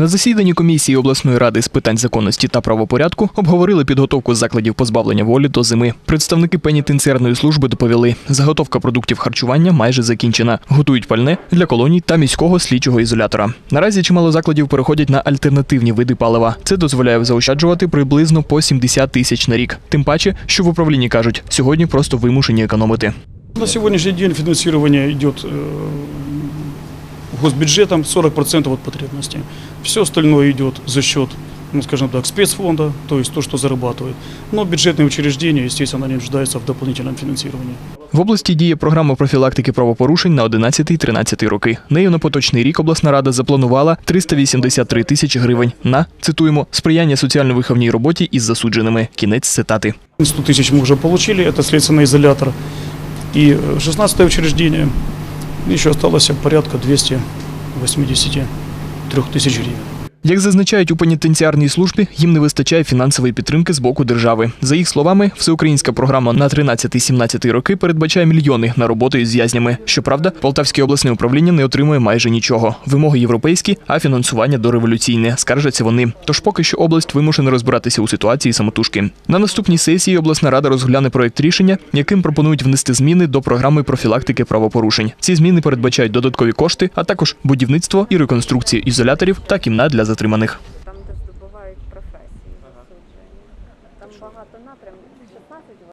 На засіданні комісії обласної ради з питань законності та правопорядку обговорили підготовку закладів позбавлення волі до зими. Представники пенітенціарної служби доповіли, заготовка продуктів харчування майже закінчена. Готують пальне для колоній та міського слідчого ізолятора. Наразі чимало закладів переходять на альтернативні види палива. Це дозволяє заощаджувати приблизно по 70 тисяч на рік. Тим паче, що в управлінні кажуть, сьогодні просто вимушені економити. На сегодняшний день финансирование идет э, госбюджетом 40% от потребностей. Все остальное идет за счет, ну, скажем так, спецфонда, то есть то, что зарабатывает. Но бюджетные учреждения, естественно, не нуждаются в дополнительном финансировании. В області діє програма профілактики правопорушень на 11-13 роки. Нею на поточний рік обласна рада запланувала 383 тисячі гривень на цитуємо сприяння соціально-виховній роботі із засудженими. Кінець цитати. 100 тысяч мы уже получили, это следственный изолятор. И 16 учреждение, еще осталось порядка 283 тысяч гривен. Як зазначають у пенітенціарній службі, їм не вистачає фінансової підтримки з боку держави. За їх словами, всеукраїнська програма на 13-17 роки передбачає мільйони на роботу із в'язнями. Щоправда, Полтавське обласне управління не отримує майже нічого. Вимоги європейські, а фінансування дореволюційне. Скаржаться вони. Тож поки що область вимушена розбиратися у ситуації самотужки. На наступній сесії обласна рада розгляне проект рішення, яким пропонують внести зміни до програми профілактики правопорушень. Ці зміни передбачають додаткові кошти, а також будівництво і реконструкцію ізоляторів та кімнат для затриманих. Там, де здобувають професії засуджені, там багато напрямів.